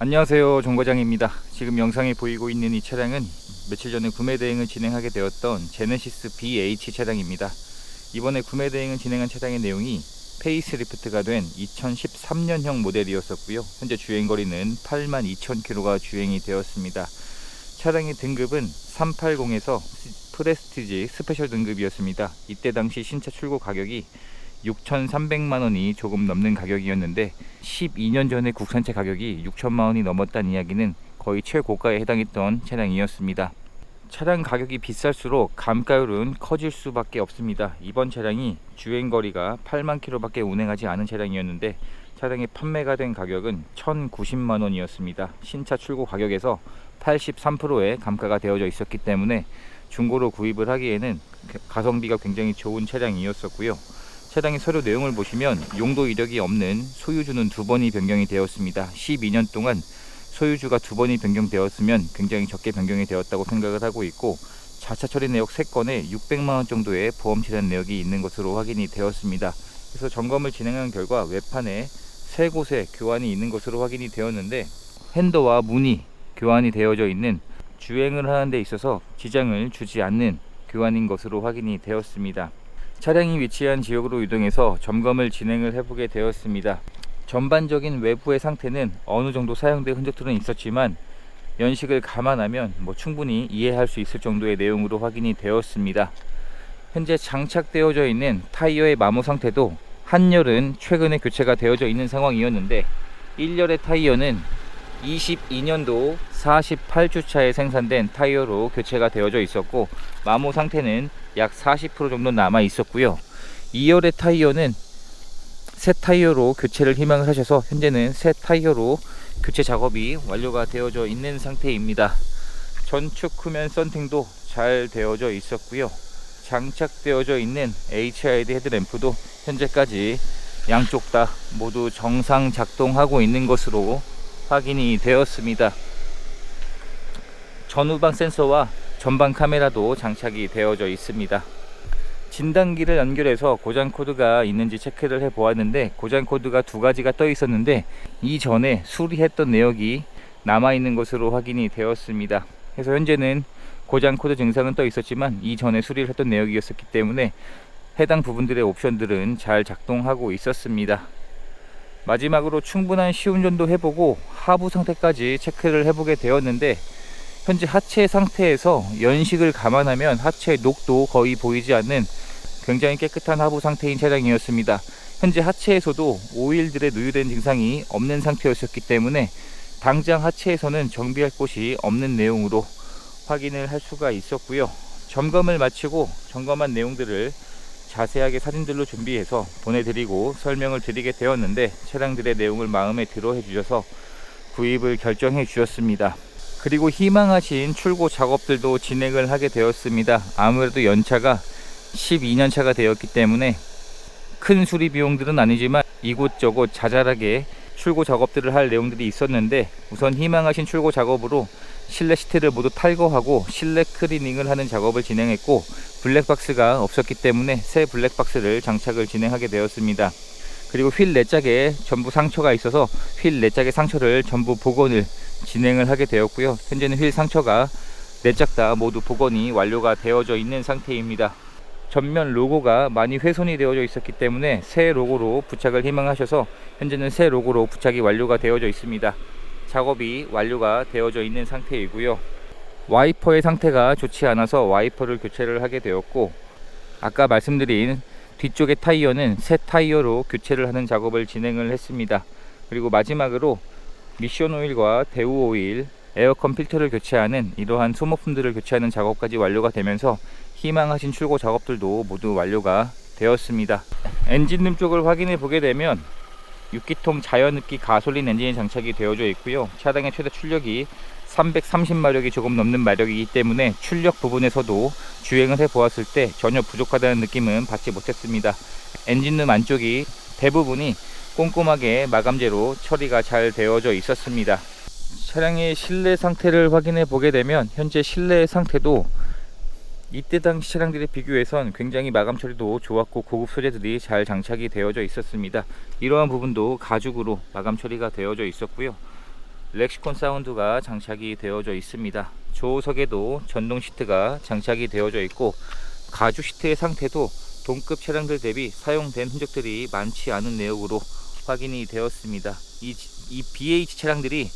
안녕하세요. 정과장입니다. 지금 영상에 보이고 있는 이 차량은 며칠 전에 구매 대행을 진행하게 되었던 제네시스 BH 차량입니다. 이번에 구매 대행을 진행한 차량의 내용이 페이스리프트가 된 2013년형 모델이었었고요. 현재 주행거리는 82,000km가 주행이 되었습니다. 차량의 등급은 380에서 프레스티지 스페셜 등급이었습니다. 이때 당시 신차 출고 가격이 6,300만 원이 조금 넘는 가격이었는데 12년 전에 국산차 가격이 6천만 원이 넘었다는 이야기는 거의 최고가에 해당했던 차량이었습니다. 차량 가격이 비쌀수록 감가율은 커질 수밖에 없습니다. 이번 차량이 주행 거리가 8만 킬로밖에 운행하지 않은 차량이었는데 차량이 판매가 된 가격은 1,090만 원이었습니다. 신차 출고 가격에서 83%의 감가가 되어져 있었기 때문에 중고로 구입을 하기에는 가성비가 굉장히 좋은 차량이었었고요. 차량의 서류 내용을 보시면 용도 이력이 없는 소유주는 두 번이 변경이 되었습니다. 12년 동안 소유주가 두 번이 변경되었으면 굉장히 적게 변경이 되었다고 생각을 하고 있고 자차 처리 내역 3건에 600만 원 정도의 보험 치료 내역이 있는 것으로 확인이 되었습니다. 그래서 점검을 진행한 결과 외판에 세 곳에 교환이 있는 것으로 확인이 되었는데 핸더와 문이 교환이 되어져 있는 주행을 하는 데 있어서 지장을 주지 않는 교환인 것으로 확인이 되었습니다. 차량이 위치한 지역으로 이동해서 점검을 진행을 해보게 되었습니다. 전반적인 외부의 상태는 어느 정도 사용된 흔적들은 있었지만 연식을 감안하면 뭐 충분히 이해할 수 있을 정도의 내용으로 확인이 되었습니다. 현재 장착되어져 있는 타이어의 마모 상태도 한열은 최근에 교체가 되어져 있는 상황이었는데 1열의 타이어는 22년도 48주차에 생산된 타이어로 교체가 되어져 있었고 마모 상태는 약 40% 정도 남아 있었고요. 2열의 타이어는 새 타이어로 교체를 희망을 하셔서 현재는 새 타이어로 교체 작업이 완료가 되어져 있는 상태입니다. 전축 후면 썬팅도 잘 되어져 있었고요. 장착되어져 있는 HID 헤드램프도 현재까지 양쪽 다 모두 정상 작동하고 있는 것으로 확인이 되었습니다. 전후방 센서와 전방 카메라도 장착이 되어져 있습니다. 진단기를 연결해서 고장 코드가 있는지 체크를 해 보았는데 고장 코드가 두 가지가 떠 있었는데 이전에 수리했던 내역이 남아 있는 것으로 확인이 되었습니다. 그래서 현재는 고장 코드 증상은 떠 있었지만 이전에 수리를 했던 내역이었기 때문에 해당 부분들의 옵션들은 잘 작동하고 있었습니다. 마지막으로 충분한 시운전도 해보고 하부 상태까지 체크를 해보게 되었는데 현재 하체 상태에서 연식을 감안하면 하체 녹도 거의 보이지 않는 굉장히 깨끗한 하부 상태인 차량이었습니다. 현재 하체에서도 오일들의 누유된 증상이 없는 상태였었기 때문에 당장 하체에서는 정비할 곳이 없는 내용으로 확인을 할 수가 있었고요. 점검을 마치고 점검한 내용들을 자세하게 사진들로 준비해서 보내드리고 설명을 드리게 되었는데 차량들의 내용을 마음에 들어 해주셔서 구입을 결정해 주셨습니다. 그리고 희망하신 출고 작업들도 진행을 하게 되었습니다. 아무래도 연차가 12년 차가 되었기 때문에 큰 수리 비용들은 아니지만 이곳저곳 자잘하게 출고 작업들을 할 내용들이 있었는데 우선 희망하신 출고 작업으로 실내 시트를 모두 탈거하고 실내 클리닝을 하는 작업을 진행했고 블랙박스가 없었기 때문에 새 블랙박스를 장착을 진행하게 되었습니다. 그리고 휠 4짝에 전부 상처가 있어서 휠 4짝의 상처를 전부 복원을 진행을 하게 되었고요. 현재는 휠 상처가 4짝 다 모두 복원이 완료가 되어져 있는 상태입니다. 전면 로고가 많이 훼손이 되어져 있었기 때문에 새 로고로 부착을 희망하셔서 현재는 새 로고로 부착이 완료가 되어져 있습니다. 작업이 완료가 되어져 있는 상태이고요. 와이퍼의 상태가 좋지 않아서 와이퍼를 교체를 하게 되었고 아까 말씀드린 뒤쪽의 타이어는 새 타이어로 교체를 하는 작업을 진행을 했습니다. 그리고 마지막으로 미션 오일과 대우 오일, 에어컨 필터를 교체하는 이러한 소모품들을 교체하는 작업까지 완료가 되면서 희망하신 출고 작업들도 모두 완료가 되었습니다. 엔진룸 쪽을 확인해 보게 되면 6기통 자연흡기 가솔린 엔진이 장착이 되어져 있고요. 차량의 최대 출력이 330마력이 조금 넘는 마력이기 때문에 출력 부분에서도 주행을 해 보았을 때 전혀 부족하다는 느낌은 받지 못했습니다. 엔진룸 안쪽이 대부분이 꼼꼼하게 마감재로 처리가 잘 되어져 있었습니다. 차량의 실내 상태를 확인해 보게 되면 현재 실내 상태도 이때 당시 차량들에 비교해선 굉장히 마감 처리도 좋았고 고급 소재들이 잘 장착이 되어져 있었습니다. 이러한 부분도 가죽으로 마감 처리가 되어져 있었고요. 렉시콘 사운드가 장착이 되어져 있습니다. 조석에도 전동 시트가 장착이 되어져 있고 가죽 시트의 상태도 동급 차량들 대비 사용된 흔적들이 많지 않은 내역으로 확인이 되었습니다. 이, 이 BH 차량들이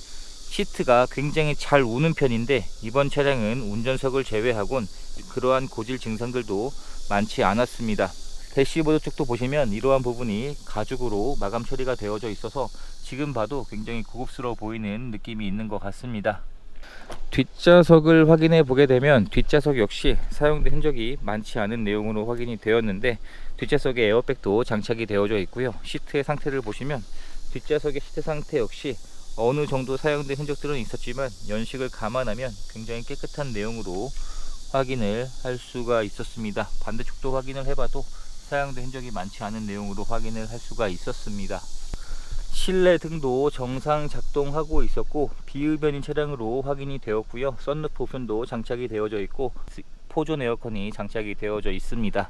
시트가 굉장히 잘 우는 편인데 이번 차량은 운전석을 제외하곤 그러한 고질 증상들도 많지 않았습니다. 대시보드 쪽도 보시면 이러한 부분이 가죽으로 마감 처리가 되어져 있어서 지금 봐도 굉장히 고급스러워 보이는 느낌이 있는 것 같습니다. 뒷좌석을 확인해 보게 되면 뒷좌석 역시 사용된 흔적이 많지 않은 내용으로 확인이 되었는데 뒷좌석에 에어백도 장착이 되어져 있고요. 시트의 상태를 보시면 뒷좌석의 시트 상태 역시 어느 정도 사용된 흔적들은 있었지만 연식을 감안하면 굉장히 깨끗한 내용으로 확인을 할 수가 있었습니다. 반대쪽도 확인을 해봐도 사용된 흔적이 많지 않은 내용으로 확인을 할 수가 있었습니다. 실내 등도 정상 작동하고 있었고 비흡연인 차량으로 확인이 되었고요. 썬루프 옵션도 장착이 되어져 있고 스- 포존 에어컨이 장착이 되어져 있습니다.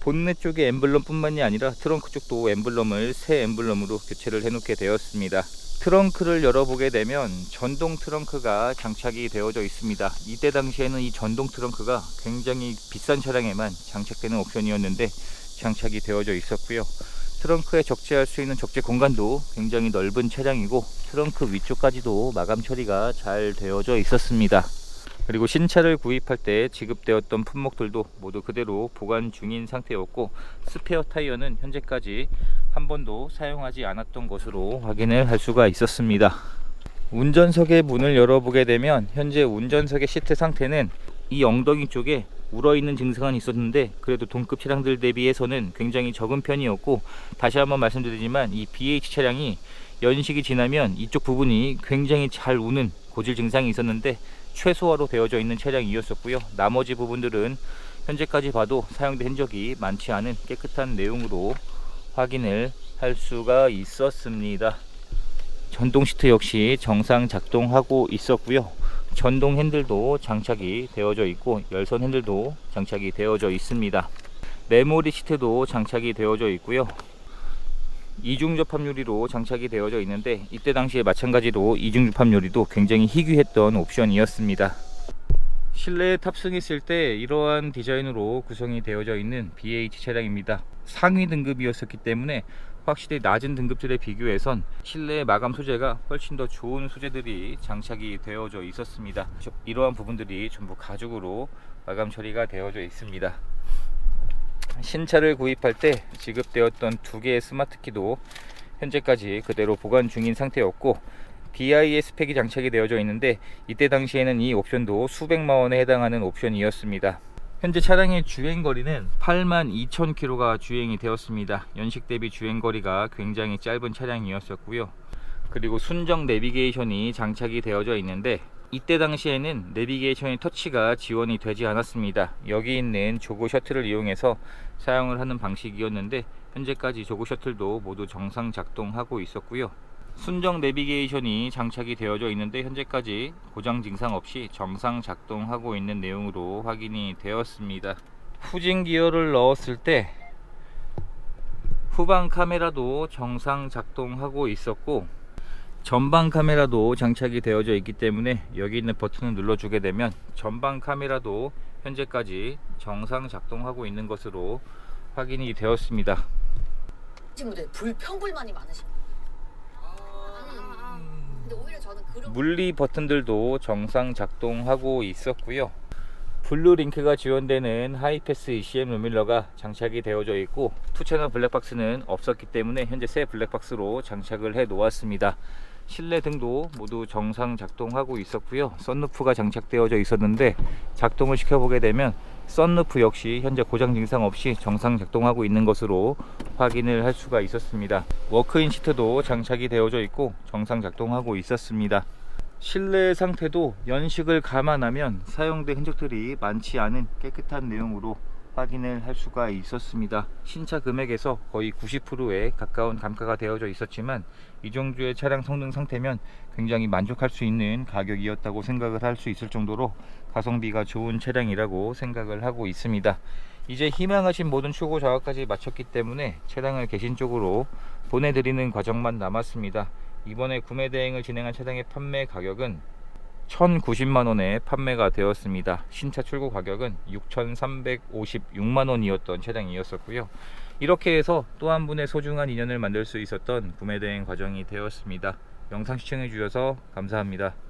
본넷 쪽의 엠블럼뿐만이 아니라 트렁크 쪽도 엠블럼을 새 엠블럼으로 교체를 해놓게 되었습니다. 트렁크를 열어보게 되면 전동 트렁크가 장착이 되어져 있습니다. 이때 당시에는 이 전동 트렁크가 굉장히 비싼 차량에만 장착되는 옵션이었는데 장착이 되어져 있었고요. 트렁크에 적재할 수 있는 적재 공간도 굉장히 넓은 차량이고 트렁크 위쪽까지도 마감 처리가 잘 되어져 있었습니다. 그리고 신차를 구입할 때 지급되었던 품목들도 모두 그대로 보관 중인 상태였고 스페어 타이어는 현재까지 한 번도 사용하지 않았던 것으로 확인을 할 수가 있었습니다. 운전석의 문을 열어보게 되면 현재 운전석의 시트 상태는 이 엉덩이 쪽에 울어 있는 증상은 있었는데 그래도 동급 차량들 대비해서는 굉장히 적은 편이었고 다시 한번 말씀드리지만 이 BH 차량이 연식이 지나면 이쪽 부분이 굉장히 잘 우는 고질 증상이 있었는데 최소화로 되어져 있는 차량이었었고요. 나머지 부분들은 현재까지 봐도 사용된 흔적이 많지 않은 깨끗한 내용으로 확인을 할 수가 있었습니다. 전동 시트 역시 정상 작동하고 있었고요. 전동 핸들도 장착이 되어져 있고 열선 핸들도 장착이 되어져 있습니다. 메모리 시트도 장착이 되어져 있고요. 이중 접합 유리로 장착이 되어져 있는데 이때 당시에 마찬가지로 이중 접합 유리도 굉장히 희귀했던 옵션이었습니다. 실내에 탑승했을 때 이러한 디자인으로 구성이 되어져 있는 BH 차량입니다. 상위 등급이었었기 때문에 확실히 낮은 등급들에 비교해선 실내 마감 소재가 훨씬 더 좋은 소재들이 장착이 되어져 있었습니다. 이러한 부분들이 전부 가죽으로 마감 처리가 되어져 있습니다. 신차를 구입할 때 지급되었던 두 개의 스마트 키도 현재까지 그대로 보관 중인 상태였고 DIS 팩이 장착이 되어져 있는데 이때 당시에는 이 옵션도 수백만 원에 해당하는 옵션이었습니다. 현재 차량의 주행 거리는 82,000km가 주행이 되었습니다. 연식 대비 주행 거리가 굉장히 짧은 차량이었었고요. 그리고 순정 내비게이션이 장착이 되어져 있는데 이때 당시에는 내비게이션의 터치가 지원이 되지 않았습니다. 여기 있는 조고 셔틀을 이용해서 사용을 하는 방식이었는데 현재까지 조고 셔틀도 모두 정상 작동하고 있었고요. 순정 내비게이션이 장착이 되어져 있는데 현재까지 고장 증상 없이 정상 작동하고 있는 내용으로 확인이 되었습니다. 후진 기어를 넣었을 때 후방 카메라도 정상 작동하고 있었고 전방 카메라도 장착이 되어져 있기 때문에 여기 있는 버튼을 눌러주게 되면 전방 카메라도 현재까지 정상 작동하고 있는 것으로 확인이 되었습니다. 친구들 불평불만이 많으신요. 근데 오히려 저는 그런 물리 버튼들도 정상 작동하고 있었고요. 블루 링크가 지원되는 하이패스 ECM 루밀러가 장착이 되어져 있고 투채널 블랙박스는 없었기 때문에 현재 새 블랙박스로 장착을 해 놓았습니다. 실내 등도 모두 정상 작동하고 있었고요. 썬루프가 장착되어져 있었는데 작동을 시켜보게 되면 썬루프 역시 현재 고장 증상 없이 정상 작동하고 있는 것으로 확인을 할 수가 있었습니다. 워크인 시트도 장착이 되어져 있고 정상 작동하고 있었습니다. 실내 상태도 연식을 감안하면 사용된 흔적들이 많지 않은 깨끗한 내용으로 확인을 할 수가 있었습니다. 신차 금액에서 거의 90%에 가까운 감가가 되어져 있었지만 이 정도의 차량 성능 상태면 굉장히 만족할 수 있는 가격이었다고 생각을 할 수 있을 정도로 가성비가 좋은 차량이라고 생각을 하고 있습니다. 이제 희망하신 모든 초고 작업까지 마쳤기 때문에 차량을 개신 쪽으로 보내드리는 과정만 남았습니다. 이번에 구매 대행을 진행한 차량의 판매 가격은 1,090만 원에 판매가 되었습니다. 신차 출고 가격은 6,356만 원이었던 차량이었었고요. 이렇게 해서 또 한 분의 소중한 인연을 만들 수 있었던 구매 대행 과정이 되었습니다. 영상 시청해 주셔서 감사합니다.